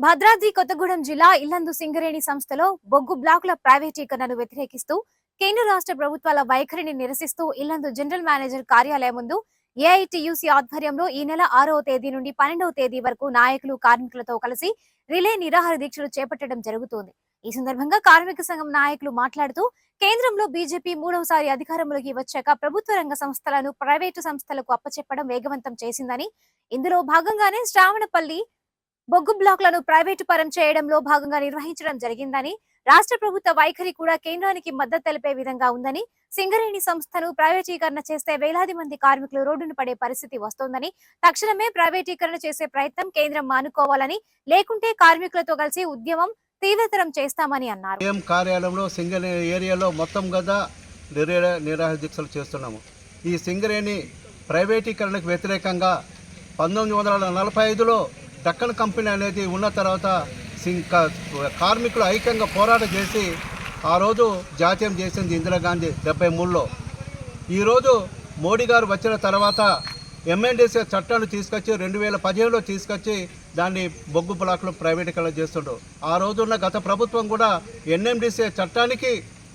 భద్రాద్రి కొత్తగూడెం జిల్లా ఇల్లందు సింగరేణి సంస్థలో బొగ్గు బ్లాకుల ప్రైవేటీకరణను వ్యతిరేకిస్తూ కేంద్ర రాష్ట్ర ప్రభుత్వాల వైఖరిని నిరసిస్తూ ఇల్లందు జనరల్ మేనేజర్ కార్యాలయం ముందు ఏఐటియుసి ఆధ్వర్యంలో ఈ నెల ఆరవ తేదీ నుండి పన్నెండవ తేదీ వరకు నాయకులు కార్మికులతో కలిసి రిలే నిరాహార దీక్షలు చేపట్టడం జరుగుతోంది. ఈ సందర్భంగా కార్మిక సంఘం నాయకులు మాట్లాడుతూ కేంద్రంలో బీజేపీ మూడవసారి అధికారంలోకి వచ్చాక ప్రభుత్వ రంగ సంస్థలను ప్రైవేటు సంస్థలకు అప్పచెప్పడం వేగవంతం చేసిందని ఇందులో భాగంగానే శ్రావణపల్లి బొగ్గు బ్లాక్లను ప్రైవేటు పరం చేయడంలో భాగంగా నిర్వహించడం జరిగిందని రాష్ట్ర ప్రభుత్వ వైఖరి కూడా కేంద్రానికి మద్దతు తెలిపే విధంగా ఉందని సింగరేణి సంస్థను ప్రైవేటీకరణ చేస్తే వేలాది మంది కార్మికులు రోడ్డున పడే పరిస్థితి వస్తోందని తక్షణమే ప్రైవేటీకరణ చేసే ప్రయత్నం కేంద్రం మానుకోవాలని లేకుంటే కార్మికులతో కలిసి ఉద్యమం తీవ్రతరం చేస్తామని అన్నారు. కార్యాలయంలో సింగరేణి ఏరియాలో మొత్తం కదా నిరాహదీక్షలు చేస్తున్నాము. ఈ సింగరేణి ప్రైవేటీకరణకు వ్యతిరేకంగా పంతొమ్మిది వందల నలభై ఐదులో దక్కన్ కంపెనీ అనేది ఉన్న తర్వాత సింగ్ కార్మికులు ఐక్యంగా పోరాటం చేసి ఆ రోజు జాతీయం చేసింది ఇందిరాగాంధీ డెబ్బై మూడులో. ఈరోజు మోడీ గారు వచ్చిన తర్వాత ఎంఎన్డీసీ చట్టాన్ని తీసుకొచ్చి రెండు వేల పదిహేనులో తీసుకొచ్చి దాన్ని బొగ్గు బ్లాక్లు ప్రైవేటీకరణ చేస్తుండ్రు. ఆ రోజున్న గత ప్రభుత్వం కూడా ఎన్ఎండిసి చట్టానికి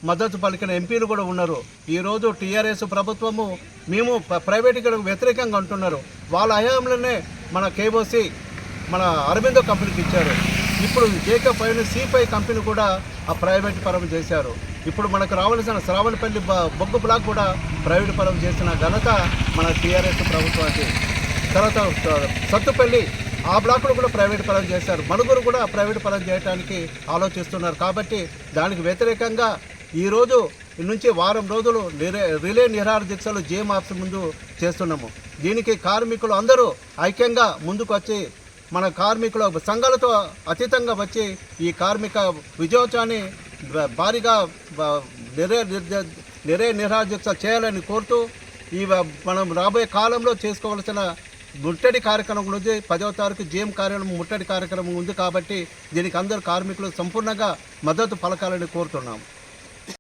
మద్దతు పలికిన ఎంపీలు కూడా ఉన్నారు. ఈరోజు టీఆర్ఎస్ ప్రభుత్వము మేము ప్రైవేటీకరణకు వ్యతిరేకంగా అంటున్నారు వాళ్ళ హయాంలోనే మన కేబోసీ మన అరబిందో కంపెనీకి ఇచ్చారు. ఇప్పుడు JK five C five company కూడా ఆ ప్రైవేట్ పరం చేశారు. ఇప్పుడు మనకు రావాల్సిన శ్రావణపల్లి బొగ్గు బ్లాక్ కూడా ప్రైవేట్ పరం చేసిన ఘనత మన టీఆర్ఎస్ ప్రభుత్వానికి. తర్వాత సత్తుపల్లి ఆ బ్లాక్ను కూడా ప్రైవేట్ పరం చేశారు. మనుగురు కూడా ప్రైవేట్ పరం చేయడానికి ఆలోచిస్తున్నారు. కాబట్టి దానికి వ్యతిరేకంగా ఈరోజు నుంచి వారం రోజులు నిరే రిలే నిరాహార దీక్షలు జేఎం ఆఫీస్ ముందు చేస్తున్నాము. దీనికి కార్మికులు అందరూ ఐక్యంగా ముందుకు వచ్చి మన కార్మికుల సంఘాలతో అతీతంగా వచ్చి ఈ కార్మిక విజయోత్సవాన్ని భ- భారీగా నిరే నిరే నిరాహార చేయాలని కోరుతూ ఈ మనం రాబోయే కాలంలో చేసుకోవాల్సిన ముట్టడి కార్యక్రమం ఉంది. పదవ తారీఖు జీఎం కార్యాలయం ముట్టడి కార్యక్రమం ఉంది కాబట్టి దీనికి అందరు కార్మికులు సంపూర్ణంగా మద్దతు పలకాలని కోరుతున్నాము